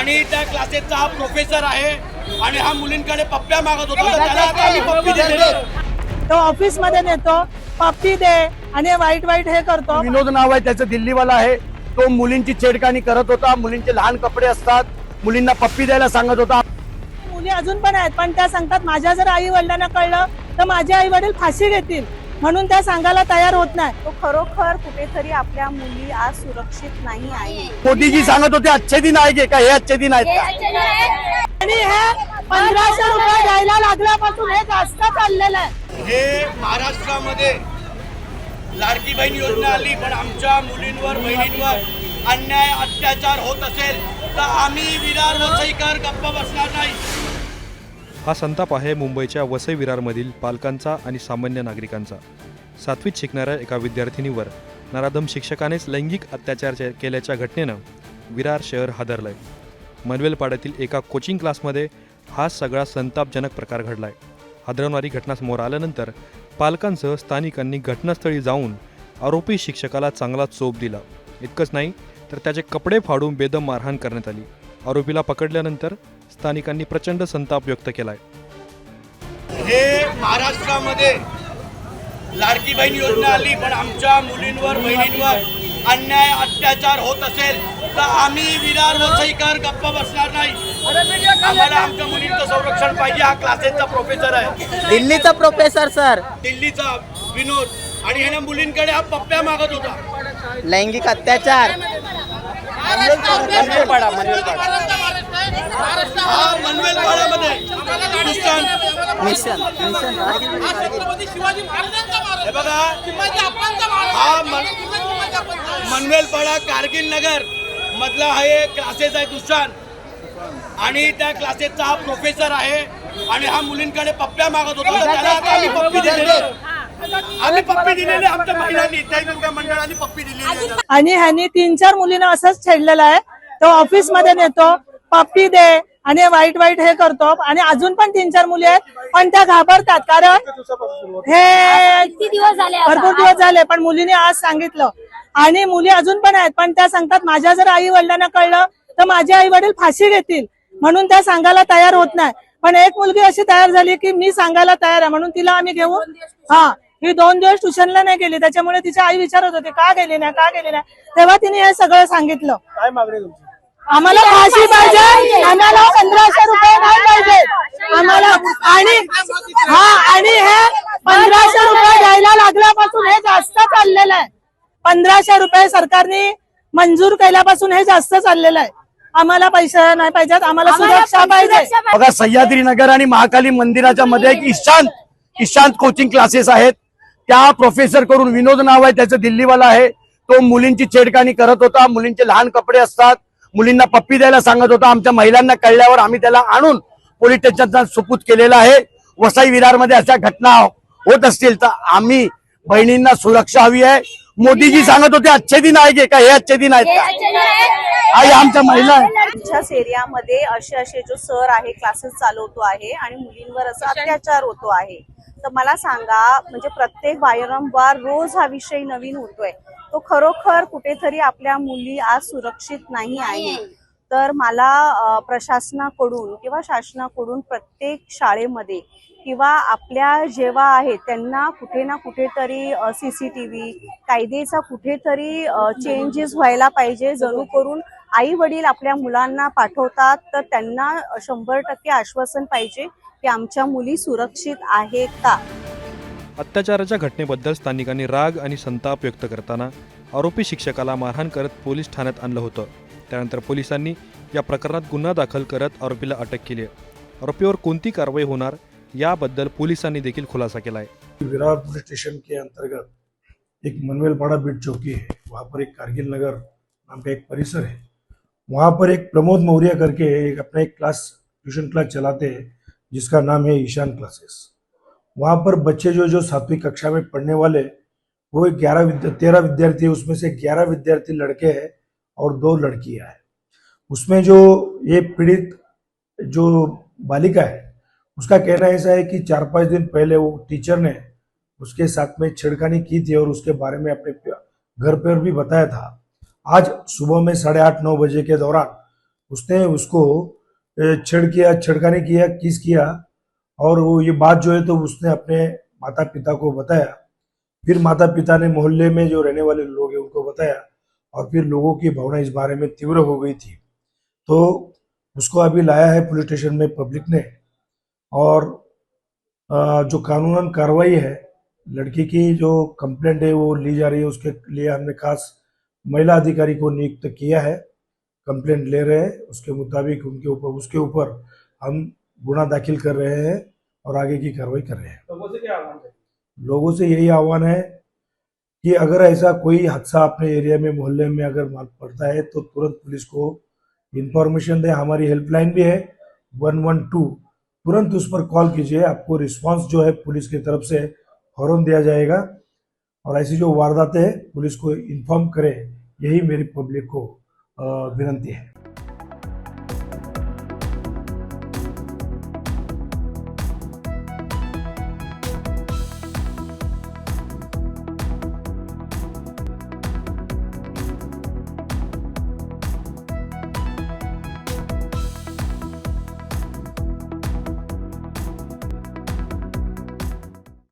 आणि त्या क्लासेसचा हा प्रोफेसर आहे. आणि हा मुलींकडे पप्प्या मागत होता. तर त्याला आता आम्ही पप्पी दिलेली. तो ऑफिसमध्ये नेतो पप्पी दे आणि वाईट वाईट हे करतो. विनोद नाव आहे त्याचं दिल्लीवाला आहे. तो मुलींची छेडखानी करत होता. मुलींचे लहान कपडे असतात. मुलींना पप्पी द्यायला सांगत होता. मुली अजून पण आहेत पण त्या सांगतात माझ्या जर आई वडिलांना कळलं तर माझे आई वडील फाशी घेतील. म्हणून त्या सांगायला तयार होत नाही. तो खरोखर कुठेतरी आपल्या मुली आज सुरक्षित नाही आहे. मोदीजी सांगत होते अच्छे दिन आहे का? हे अच्छे दिन आहेत का? आणि हे पंधराशे रुपये द्यायला लागल्यापासून हे जास्त चाललेलं आहे. हे महाराष्ट्रामध्ये लाडकी बहीण योजना आली पण आमच्या मुलींवर बहिणींवर अन्याय अत्याचार होत असेल तर आम्ही विरार वसईकर गप्प बसणार नाही. हा संताप आहे मुंबईच्या वसई विरारमधील पालकांचा आणि सामान्य नागरिकांचा. सातवीत शिकणाऱ्या एका विद्यार्थिनीवर नराधम शिक्षकानेच लैंगिक अत्याचार केल्याच्या घटनेनं विरार शहर हादरलंय. मनवेलपाड्यातील एका कोचिंग क्लासमध्ये हा सगळा संतापजनक प्रकार घडलाय. हादरवणारी घटना समोर आल्यानंतर पालकांसह स्थानिकांनी घटनास्थळी जाऊन आरोपी शिक्षकाला चांगला चोप दिला. इतकंच नाही तर त्याचे कपडे फाडून बेदम मारहाण करण्यात आली. आरोपीला पकडल्यानंतर स्थानिकांनी प्रचंड संताप व्यक्त केलाय. हे महाराष्ट्रामध्ये लाडकी बहीण योजना आली पण आमच्या मुलींवर बहिणींवर अन्याय अत्याचार होत असेल तर आम्ही विरार वसईकर गप्प बसणार नाही. आम्हाला आमच्या मुलींचं संरक्षण पाहिजे हा क्लासेसचा प्रोफेसर आहे. दिल्लीचा प्रोफेसर सर दिल्लीचा विनोद. आणि ह्याने मुलींकडे हा पप्प्या मागत होता. लैंगिक अत्याचार मनवेलपाडा मनवेलपाडा हा मनवेल मिशन. मिशन. हे बघा. हा मनवेलपाडा कारगिल नगर मधला हा एक क्लासेस आहे दुसरान आणि त्या क्लासेसचा हा प्रोफेसर आहे. आणि हा मुलींकडे पप्प्या मागत होता. तर त्याला आता आम्ही पप्पी दिलेली. आम्ही पप्पी दिलेली आमच्या महिलांनी. त्या दुर्गा मंडळाने पप्पी दिलेली आणि ह्यांनी तीन चार मुलींना असंच छेडलेलं आहे. तो ऑफिसमध्ये नेतो. पप्पी दे. आणि वाईट वाईट हे करतो. आणि अजून पण तीन चार मुली आहेत पण त्या घाबरतात. कारण हे दिवस झाले आता. भरपूर दिवस झाले पण मुलीने आज सांगितलं. आणि मुली अजून पण आहेत पण त्या सांगतात माझ्या जर आई वडिलांना कळलं तर माझे आई वडील फाशी घेतील. म्हणून त्या सांगायला तयार होत नाही. पण एक मुलगी अशी तयार झाली की मी सांगायला तयार आहे. म्हणून तिला आम्ही घेऊन हा ही दोन दिवस ट्युशनला नाही गेली. त्याच्यामुळे तिची आई विचारत होती का गेली नाही? का गेली नाही? तेव्हा तिने हे सगळं सांगितलं. आम्हाला फाशी पाहिजे. आम्हाला पंधराशे रुपये नाही पाहिजे आम्हाला आणि हा आणि हे पंधराशे रुपये द्यायला लागल्यापासून हे जास्त चाललेलं आहे. पंधराशे रुपये सरकारने मंजूर केल्यापासून हे जास्त चाललेलं आहे. आम्हाला पैसे नाही पाहिजेत आम्हाला सुरक्षा पाहिजे. बघा सह्याद्री नगर आणि महाकाली मंदिराच्या मध्ये एक ईशांत ईशांत कोचिंग क्लासेस आहेत. त्या प्रोफेसर करून विनोद नाव आहे त्याचं दिल्लीवाला आहे. तो मुलींची छेडखानी करत होता मुलींचे लहान कपडे असतात मुलींना पप्पी द्यायला सांगत होता आमच्या महिलांना कळल्यावर आम्ही त्याला आणून पोलीस स्टेशनचा सुपूत केलेला आहे. वसई विरारमध्ये अशा घटना होत असतील तर आम्ही बहिणींना सुरक्षा हवी आहे. मोदीजी सांगत होते अच्छे दिन आहे का हे अच्छे दिन आहेत का? आई आमच्या महिला आहे आमच्याच एरियामध्ये असे असे जो सर आहे क्लासेस चालवतो आहे आणि मुलींवर असा अत्याचार होतो आहे. तर मला सांगा म्हणजे प्रत्येक वारंवार रोज हा विषय नवीन होतोय. तो खरोखर कुठेतरी आपल्या मुली आज सुरक्षित नाही आहे. तर मला प्रशासनाकडून किंवा शासनाकडून प्रत्येक शाळेमध्ये किंवा आपल्या जेव्हा आहेत त्यांना कुठे ना कुठेतरी सी सी टी व्ही कायद्याचा कुठेतरी चेंजेस व्हायला पाहिजे. जणू करून आई वडील आपल्या मुलांना पाठवतात तर त्यांना शंभर टक्के आश्वासन पाहिजे की आमच्या मुली सुरक्षित आहेत का? अत्याचाराच्या घटनेबद्दल स्थानिकांनी राग आणि संताप व्यक्त करताना आरोपी शिक्षकाला मारहाण करत पोलीस ठाण्यात आणलं होतं. त्यानंतर पोलिसांनी या प्रकरणात गुन्हा दाखल करत आरोपीला अटक केली आहे. आरोपीवर कोणती कारवाई होणार याबद्दल पोलिसांनी देखील खुलासा केला आहे विरार पुलिस स्टेशन के अंतर्गत एक मनवेलपाड़ा बीट चौकी है. वहाँ पर एक कारगिल नगर नाम का एक परिसर है. वहाँ पर एक प्रमोद मौर्य करके एक अपना एक क्लास, ट्यूशन क्लास चलाते हैं, जिसका नाम है ईशान क्लासेस. वहाँ पर बच्चे जो जो सातवीं कक्षा में पढ़ने वाले, वो ग्यारह विद्या, तेरह विद्यार्थी उसमें से ग्यारह विद्यार्थी लड़के हैं और दो लड़कियाँ हैं। उसमें जो ये पीड़ित जो बालिका है, उसका कहना ऐसा है कि चार पाँच दिन पहले वो टीचर ने उसके साथ में छेड़खानी की थी और उसके बारे में अपने घर पर भी बताया था। आज सुबह में साढ़े आठ, नौ बजे के दौरान उसने उसको छेड़ किया, छेड़खानी किया, किस किया और वो ये बात जो है तो उसने अपने माता पिता को बताया। फिर माता पिता ने मोहल्ले में जो रहने वाले लोग हैं उनको बताया। और फिर लोगों की भावना इस बारे में तीव्र हो गई थी। तो उसको अभी लाया है पुलिस स्टेशन में पब्लिक ने और जो कानूनन कार्रवाई है लड़की की जो कंप्लेंट है वो ली जा रही है उसके लिए हमने खास महिला अधिकारी को नियुक्त किया है कंप्लेंट ले रहे हैं उसके मुताबिक उनके ऊपर उसके ऊपर हम गुना दाखिल कर रहे हैं और आगे की कार्रवाई कर रहे हैं? लोगों से यही आह्वान है कि अगर ऐसा कोई हादसा अपने एरिया में, मोहल्ले में अगर माल पड़ता है तो तुरंत पुलिस को इंफॉर्मेशन दें। हमारी हेल्पलाइन भी है वन वन टू तुरंत उस पर कॉल कीजिए। आपको रिस्पांस जो है पुलिस की तरफ़ से फ़ौरन दिया जाएगा। और ऐसी जो वारदातें हैं, पुलिस को इन्फॉर्म करें। यही मेरी पब्लिक को विनंती है।